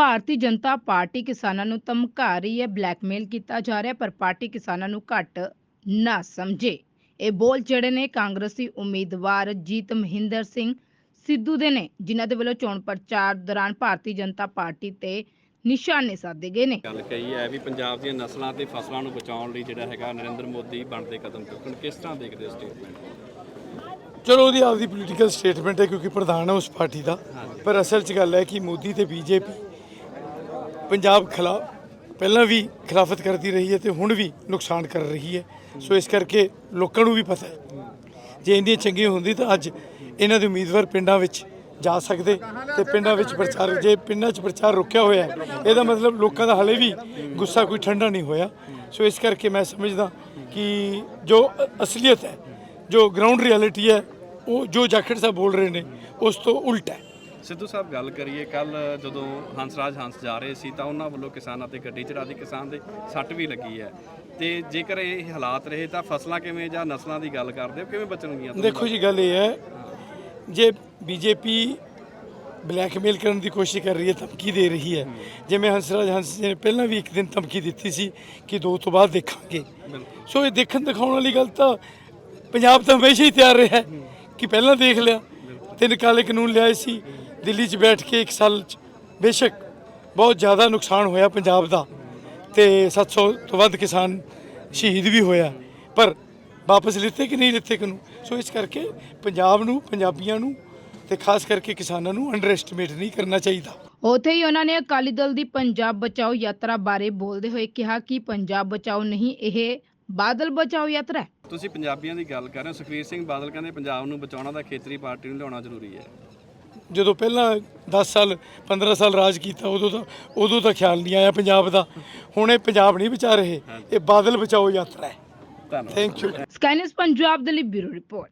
Bharatiya Janata party ਕਿਸਾਨਾਂ ਨੂੰ ਧਮਕਾ ਰਹੀ ਹੈ ਬਲੈਕਮੇਲ ਕੀਤਾ ਜਾ ਰਿਹਾ ਪਰ ਪਾਰਟੀ ਕਿਸਾਨਾਂ ਨੂੰ ਘੱਟ ਨਾ ਸਮਝੇ। ਇਹ ਬੋਲ ਜਿਹੜੇ ਨੇ ਕਾਂਗਰਸੀ ਉਮੀਦਵਾਰ ਜੀਤ ਮਹਿੰਦਰ ਸਿੰਘ ਸਿੱਧੂ ਦੇ ਨੇ ਜਿਨ੍ਹਾਂ ਦੇ ਵੱਲੋਂ ਚੋਣ ਪ੍ਰਚਾਰ ਦੌਰਾਨ ਭਾਰਤੀ ਜਨਤਾ ਪਾਰਟੀ ਤੇ ਨਿਸ਼ਾਨੇ ਸਾਧੇ ਗਏ ਨੇ। ਗੱਲ ਕਹੀ ਹੈ ਵੀ ਪੰਜਾਬ ਦੀਆਂ ਨਸਲਾਂ ਤੇ ਫਸਲਾਂ ਨੂੰ ਬਚਾਉਣ ਲਈ ਜਿਹੜਾ ਹੈਗਾ ਨਰਿੰਦਰ ਮੋਦੀ ਬਣਦੇ ਕਦਮ ਚੁੱਕਣ ਕਿਸ ਤਰ੍ਹਾਂ ਦੇਖਦੇ ਹੋ ਸਟੇਟਮੈਂਟ ਚਲੋ ਉਹਦੀ ਆਪਦੀ ਪੋਲੀਟੀਕਲ ਸਟੇਟਮੈਂਟ ਹੈ ਕਿਉਂਕਿ ਪ੍ਰਧਾਨ ਹੈ ਉਸ ਪਾਰਟੀ ਦਾ। ਪਰ ਅਸਲ 'ਚ ਗੱਲ ਹੈ ਕਿ ਮੋਦੀ ਤੇ ਬੀਜੇਪੀ ਪੰਜਾਬ ਖਿਲਾਫ ਪਹਿਲਾਂ ਵੀ ਖਿਲਾਫਤ ਕਰਦੀ ਰਹੀ ਹੈ ਤੇ ਹੁਣ ਵੀ ਨੁਕਸਾਨ ਕਰ ਰਹੀ ਹੈ। ਸੋ ਇਸ ਕਰਕੇ ਲੋਕਾਂ ਨੂੰ ਵੀ ਪਤਾ ਹੈ। ਜੇ ਇੰਨੀ ਚੰਗੀ ਹੁੰਦੀ ਤਾਂ ਅੱਜ ਇਹਨਾਂ ਦੇ ਉਮੀਦਵਾਰ ਪਿੰਡਾਂ ਵਿੱਚ ਜਾ ਸਕਦੇ ਤੇ ਪਿੰਡਾਂ ਵਿੱਚ ਪ੍ਰਚਾਰ, ਜੇ ਪਿੰਡਾਂ 'ਚ ਪ੍ਰਚਾਰ ਰੁਕਿਆ ਹੋਇਆ ਹੈ, ਇਹਦਾ ਮਤਲਬ ਲੋਕਾਂ ਦਾ ਹਲੇ ਵੀ ਗੁੱਸਾ ਕੋਈ ਠੰਡਾ ਨਹੀਂ ਹੋਇਆ। ਸੋ ਇਸ ਕਰਕੇ ਮੈਂ ਸਮਝਦਾ ਕਿ ਜੋ ਅਸਲੀਅਤ ਹੈ, ਜੋ ਗਰਾਊਂਡ ਰਿਐਲਿਟੀ ਹੈ, ਉਹ ਜੋ ਜਾਖੜ ਸਾਹਿਬ ਬੋਲ ਰਹੇ ਨੇ, ਉਸ ਤੋਂ ਉਲਟ ਹੈ। ਸਿੱਧੂ ਸਾਹਿਬ ਗੱਲ ਕਰੀਏ ਕੱਲ ਜਦੋਂ ਹੰਸਰਾਜ ਹੰਸ ਜਾ ਰਹੇ ਸੀ ਤਾਂ ਉਹਨਾਂ ਵੱਲੋਂ ਕਿਸਾਨਾਂ ਤੇ ਗੱਡੀ ਚੜਾ ਦੀ ਕਿਸਾਨ ਦੇ ਸੱਟ ਵੀ ਲੱਗੀ ਹੈ। ਤੇ ਜੇਕਰ ਇਹ ਹਾਲਾਤ ਰਹੇ ਤਾਂ ਫਸਲਾਂ ਕਿਵੇਂ ਜਾਂ ਨਸਲਾਂ ਦੀ ਗੱਲ ਕਰਦੇ ਹੋ? ਕਿਵੇਂ ਬਚਣਗੀਆਂ ਦੇਖੋ ਜੀ ਗੱਲ ਇਹ ਹੈ ਜੇ ਬੀਜੇਪੀ ਬਲੈਕਮੇਲ ਕਰਨ ਦੀ ਕੋਸ਼ਿਸ਼ ਕਰ ਰਹੀ ਹੈ ਧਮਕੀ ਦੇ ਰਹੀ ਹੈ। ਜਿਵੇਂ ਹੰਸਰਾਜ ਹੰਸ ਜੀ ਨੇ ਪਹਿਲਾਂ ਵੀ ਇੱਕ ਦਿਨ ਧਮਕੀ ਦਿੱਤੀ ਸੀ ਕਿ ਦੋ ਤੋਂ ਬਾਅਦ ਦੇਖਾਂਗੇ। ਸੋ ਇਹ ਦੇਖਣ ਦਿਖਾਉਣ ਵਾਲੀ ਗੱਲ ਤਾਂ ਪੰਜਾਬ ਤਾਂ ਹਮੇਸ਼ਾ ਹੀ ਤਿਆਰ ਰਿਹਾ ਹੈ ਕਿ ਪਹਿਲਾਂ ਦੇਖ ਲਿਆ ਤਿੰਨ ਕਾਲੇ ਕਾਨੂੰਨ ਲਿਆਏ ਸੀ ਦਿੱਲੀ 'ਚ ਬੈਠ ਕੇ ਇੱਕ ਸਾਲ 'ਚ ਬੇਸ਼ੱਕ ਬਹੁਤ ਜ਼ਿਆਦਾ ਨੁਕਸਾਨ ਹੋਇਆ ਪੰਜਾਬ ਦਾ ਤੇ 700 ਤੋਂ ਵੱਧ ਕਿਸਾਨ ਸ਼ਹੀਦ ਵੀ ਹੋਇਆ। ਪਰ ਵਾਪਸ ਲਿੱਤੇ ਕਿ ਨਹੀਂ ਲਿੱਤੇ ਕਾਨੂੰਨ ਸੋ ਇਸ ਕਰਕੇ ਪੰਜਾਬ ਨੂੰ ਪੰਜਾਬੀਆਂ ਨੂੰ ਤੇ ਖਾਸ ਕਰਕੇ ਕਿਸਾਨਾਂ ਨੂੰ ਅੰਡਰ ਐਸਟੀਮੇਟ ਨਹੀਂ ਕਰਨਾ ਚਾਹੀਦਾ। ਉੱਥੇ ਹੀ ਉਹਨਾਂ ਨੇ ਅਕਾਲੀ ਦਲ ਦੀ ਪੰਜਾਬ ਬਚਾਓ ਯਾਤਰਾ ਬਾਰੇ ਬੋਲਦੇ ਹੋਏ ਕਿਹਾ ਕਿ ਪੰਜਾਬ ਬਚਾਓ ਨਹੀਂ ਇਹ ਬਾਦਲ ਬਚਾਓ ਯਾਤਰਾ ਹੈ। ਤੁਸੀਂ ਪੰਜਾਬੀਆਂ ਦੀ ਗੱਲ ਕਰ ਰਹੇ ਹੋ। ਸੁਖਵੀਰ ਸਿੰਘ ਬਾਦਲ ਕਹਿੰਦੇ ਪੰਜਾਬ ਨੂੰ ਬਚਾਉਣਾ ਤਾਂ ਖੇਤਰੀ ਪਾਰਟੀ ਨੂੰ ਲਿਆਉਣਾ ਜ਼ਰੂਰੀ ਹੈ। ਜਦੋਂ ਪਹਿਲਾਂ 10 ਸਾਲ 15 ਸਾਲ ਰਾਜ ਕੀਤਾ ਉਦੋਂ ਤਾਂ ਉਦੋਂ ਤਾਂ ਖਿਆਲ ਨਹੀਂ ਆਇਆ ਪੰਜਾਬ ਦਾ। ਹੁਣ ਇਹ ਪੰਜਾਬ ਨਹੀਂ ਬਚਾ ਰਹੇ ਇਹ ਬਾਦਲ ਬਚਾਓ ਯਾਤਰਾ ਹੈ। ਧੰਨਵਾਦ। ਥੈਂਕ ਯੂ ਸਕਾਈਨਸ ਪੰਜਾਬ ਦੇ ਲਈ ਬਿਊਰੋ ਰਿਪੋਰਟ।